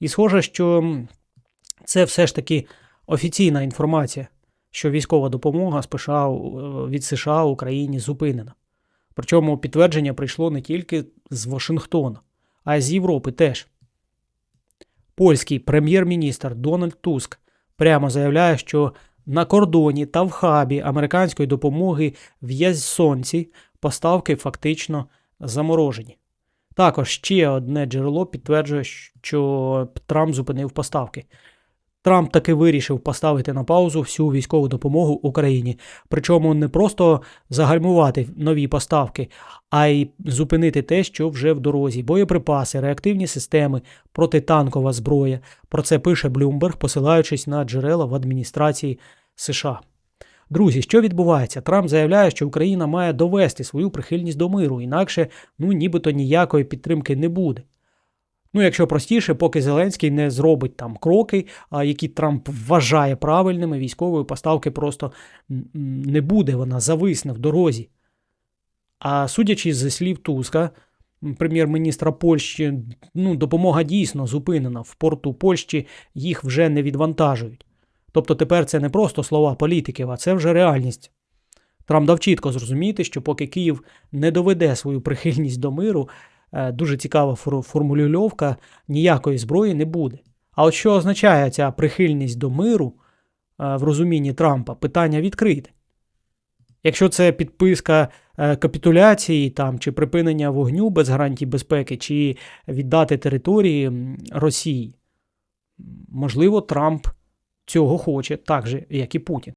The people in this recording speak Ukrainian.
І схоже, що це все ж таки офіційна інформація, що військова допомога США, е, від США Україні зупинена. Причому підтвердження прийшло не тільки з Вашингтона, а й з Європи теж. Польський прем'єр-міністр Дональд Туск прямо заявляє, що на кордоні та в хабі американської допомоги в Язсонці поставки фактично заморожені. Також ще одне джерело підтверджує, що Трамп зупинив поставки. Трамп таки вирішив поставити на паузу всю військову допомогу Україні, причому не просто загальмувати нові поставки, а й зупинити те, що вже в дорозі: боєприпаси, реактивні системи, протитанкова зброя. Про це пише Блюмберг, посилаючись на джерела в адміністрації США. Друзі, що відбувається? Трамп заявляє, що Україна має довести свою прихильність до миру, інакше ну нібито ніякої підтримки не буде. Ну, якщо простіше, поки Зеленський не зробить там кроки, які Трамп вважає правильними, військової поставки просто не буде, вона зависне в дорозі. А судячи з слів Туска, прем'єр-міністра Польщі, ну, допомога дійсно зупинена. В порту Польщі їх вже не відвантажують. Тобто тепер це не просто слова політиків, а це вже реальність. Трамп дав чітко зрозуміти, що поки Київ не доведе свою прихильність до миру, е, дуже цікава фор- формулювання, ніякої зброї не буде. А от що означає ця прихильність до миру е, в розумінні Трампа? Питання відкрите. Якщо це підписка е, капітуляції там, чи припинення вогню без гарантій безпеки, чи віддати території Росії, можливо, Трамп цього хоче так же, як і Путін.